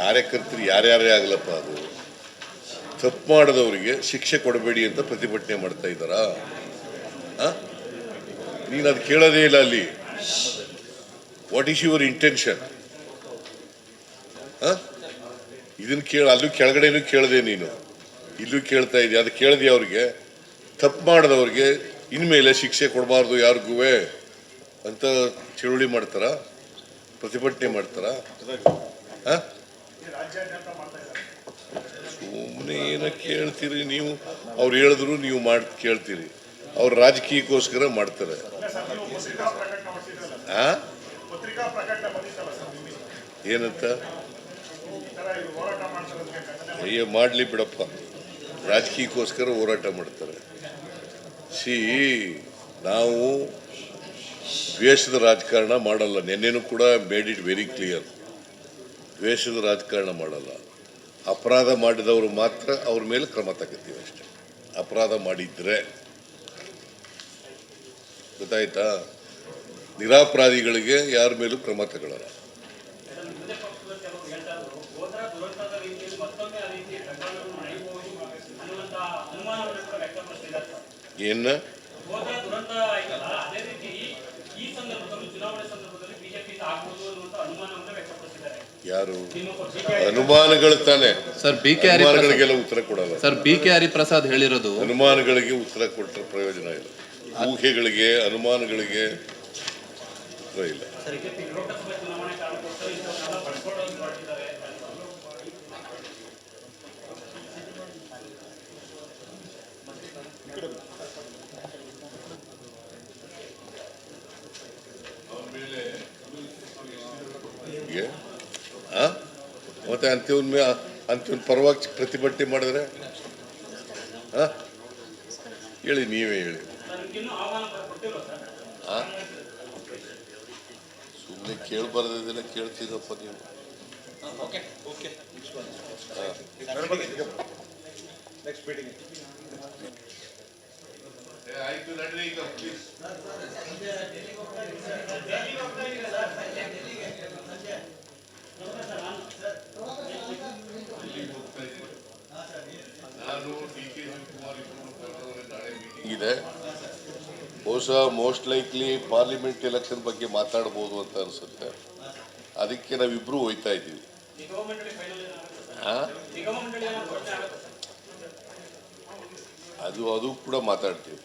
ಕಾರ್ಯಕರ್ತರು ಯಾರ್ಯಾರೇ ಆಗಲಪ್ಪ ಅದು? ತಪ್ಪು ಮಾಡಿದವರಿಗೆ ಶಿಕ್ಷೆ ಕೊಡಬೇಡಿ ಅಂತ ಪ್ರತಿಭಟನೆ ಮಾಡ್ತಾ ಇದ್ದಾರಾ? ನೀನು ಅದು ಕೇಳೋದೇ ಇಲ್ಲ ಅಲ್ಲಿ. ವಾಟ್ ಈಸ್ ಯುವರ್ ಇಂಟೆನ್ಷನ್ ಇದನ್ನು ಕೇಳ, ಅಲ್ಲೂ ಕೆಳಗಡೆನೂ ಕೇಳಿದೆ ನೀನು. ಇಲ್ಲೂ ಕೇಳ್ತಾ ಇದೆಯಾ, ಅದು ಕೇಳಿದೆ ಅವ್ರಿಗೆ. ತಪ್ಪು ಮಾಡಿದವ್ರಿಗೆ ಇನ್ಮೇಲೆ ಶಿಕ್ಷೆ ಕೊಡಬಾರ್ದು ಯಾರಿಗೂ ಅಂತ ಚಳುವಳಿ ಮಾಡ್ತಾರ? ಪ್ರತಿಭಟನೆ ಮಾಡ್ತಾರ? ಸುಮ್ಮನೆ ಏನ ಕೇಳ್ತೀರಿ ನೀವು? ಅವ್ರು ಹೇಳಿದ್ರು ನೀವು ಮಾಡ್, ಕೇಳ್ತೀರಿ. ಅವ್ರ ರಾಜಕೀಯಕ್ಕೋಸ್ಕರ ಮಾಡ್ತಾರೆ? ಏನಂತ? ಅಯ್ಯೋ, ಮಾಡಲಿ ಬಿಡಪ್ಪ. ರಾಜಕೀಯಕ್ಕೋಸ್ಕರ ಹೋರಾಟ ಮಾಡ್ತಾರೆ. ಸಿ ನಾವು ದ್ವೇಷದ ರಾಜಕಾರಣ ಮಾಡಲ್ಲ. ನಿನ್ನೆನೂ ಕೂಡ ಮೇಡ್ ಇಟ್ ವೆರಿ ಕ್ಲಿಯರ್ ದ್ವೇಷದ ರಾಜಕಾರಣ ಮಾಡಲ್ಲ. ಅಪರಾಧ ಮಾಡಿದವರು ಮಾತ್ರ ಅವ್ರ ಮೇಲೆ ಕ್ರಮ ತಗೋತೀವಿ ಅಷ್ಟೇ. ಅಪರಾಧ ಮಾಡಿದ್ರೆ. ಗೊತ್ತಾಯ್ತಾ? ನಿರಾಪರಾಧಿಗಳಿಗೆ ಯಾರ ಮೇಲೂ ಕ್ರಮ ತಗೊಳ್ಳಲ್ಲ ಹೋದ್ರ ಯಾರು? ಅನುಮಾನಗಳು ತಾನೆ. ಸರ್ ಬಿ ಕೆ ಅನುಮಾನಗಳಿಗೆಲ್ಲ ಉತ್ತರ ಕೊಡಲ್ಲ. ಸರ್ ಬಿ ಕೆ ಹರಿಪ್ರಸಾದ್ ಹೇಳಿರೋದು ಅನುಮಾನಗಳಿಗೆ ಉತ್ತರ ಕೊಟ್ಟರೆ ಪ್ರಯೋಜನ ಇಲ್ಲ. ಊಹೆಗಳಿಗೆ ಅನುಮಾನಗಳಿಗೆ ಉತ್ತರ ಇಲ್ಲ. ಮತ್ತೆ ಅಂತಿವನ್ ಮೇ ಅಂತ್ಯವನ್ ಪರವಾಗಿ ಪ್ರತಿಭಟನೆ ಮಾಡಿದ್ರೆ? ಹಾಂ ಹೇಳಿ, ನೀವೇ ಹೇಳಿ. ಹಾಂ ಸುಮ್ಮನೆ ಕೇಳಬಾರ್ದಿಲ್ಲ ಕೇಳ್ತಿದ್ದಪ್ಪ ನೀವು. ಆಯ್ತು ನಡ್ರಿ ಈಗ ಇದೆ. ಬಹುಶಃ ಮೋಸ್ಟ್ ಲೈಕ್ಲಿ ಪಾರ್ಲಿಮೆಂಟ್ ಎಲೆಕ್ಷನ್ ಬಗ್ಗೆ ಮಾತಾಡ್ಬೋದು ಅಂತ ಅನ್ಸುತ್ತೆ. ಅದಕ್ಕೆ ನಾವಿಬ್ರು ಹೋಯ್ತಾ ಇದ್ದೀವಿ. ಅದು ಅದು ಕೂಡ ಮಾತಾಡ್ತೀವಿ.